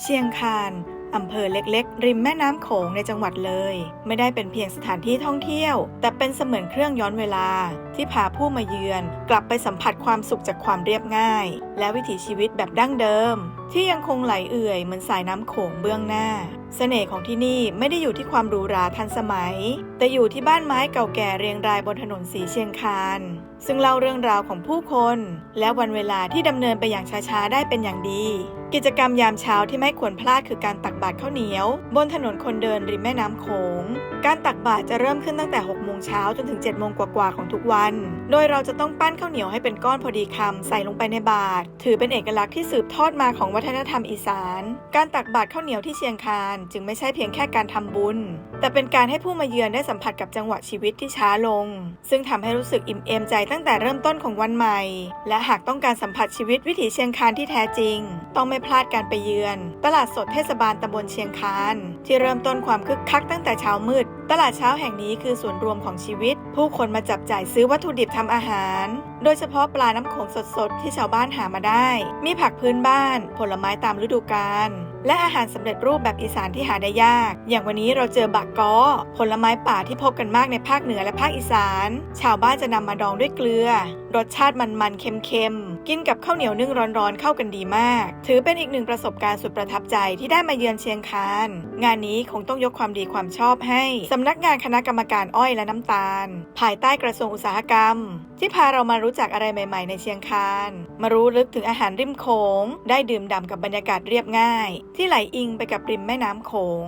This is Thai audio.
เชียงคานอำเภอเล็กๆ ริมแม่น้ำโขงในจังหวัดเลย ไม่ได้เป็นเพียงสถานที่ท่องเที่ยว แต่เป็นเสมือนเครื่องย้อนเวลา ที่พาผู้มาเยือน กลับไปสัมผัสความสุขจากความเรียบง่าย และวิถีชีวิตแบบดั้งเดิม ที่ยังคงไหลเอื่อยเหมือนสายน้ำโขงเบื้องหน้า เสน่ห์ของที่นี่ไม่ได้อยู่ที่ความหรูหราทันสมัย แต่อยู่ที่บ้านไม้เก่าแก่เรียงรายบนถนนสีเชียงคาน ซึ่งเล่าเรื่องราวของผู้คน และวันเวลาที่ดำเนินไปอย่างช้าๆได้เป็นอย่างดี กิจกรรมยามเช้าที่ไม่ควรพลาดคือการตักบาตรข้าวเหนียว บนถนนคนเดินริมแม่น้ำโขง การตักบาตรจะเริ่มขึ้นตั้งแต่6โมงเช้าจนถึง7โมงกว่าๆของทุกวัน โดยเราจะต้องปั้นข้าวเหนียวให้เป็นก้อนพอดีคำใส่ลงไปในบาตรถือเป็นเอกลักษณ์ที่สืบทอดมาของวัฒนธรรมอีสาน การตักบาตรข้าวเหนียวที่เชียงคานจึงไม่ใช่เพียงแค่การทำบุญ แต่เป็นการให้ผู้มาเยือนได้สัมผัสกับจังหวะชีวิตที่ช้าลง ซึ่งทำให้รู้สึกอิ่มเอมใจตั้งแต่เริ่มต้นของวันใหม่ และหากต้องการสัมผัสชีวิตวิถีเชียงคานที่แท้จริง ต้องไม่พลาดการไปเยือน ตลาดสดเทศบาลตำบลเชียงคานที่เริ่มต้นความคึกคักตั้งแต่เช้ามืด ตลาดเช้าแห่งนี้คือส่วนรวมของชีวิต ผู้คนมาจับจ่ายซื้อวัตถุดิบทำอาหาร โดยเฉพาะปลาน้ำโขงสดๆ ที่ชาวบ้านหามาได้ มีผักพื้นบ้าน ผลไม้ตามฤดูกาล และอาหารสำเร็จรูปแบบอีสานที่หาได้ยาก อย่างวันนี้เราเจอบักก้อผลไม้ป่าที่พบกันมากในภาคเหนือและภาคอีสาน ชาวบ้านจะนำมาดองด้วยเกลือ รสชาติมันๆเค็มๆกินกับข้าวเหนียวนึ่งร้อนๆเข้ากันดีมาก ถือเป็นอีกหนึ่งประสบการณ์สุดประทับใจที่ได้มาเยือนเชียงคาน งานนี้คงต้องยกความดีความชอบให้สำนักงานคณะกรรมการอ้อยและน้ำตาล ภายใต้กระทรวงอุตสาหกรรม ที่พาเรามารู้จักอะไรใหม่ ๆ ในเชียงคาน มารู้ลึกถึงอาหารริมโขง ได้ดื่มด่ำกับบรรยากาศเรียบง่าย ที่ไหลอิงไปกับริมแม่น้ำโขง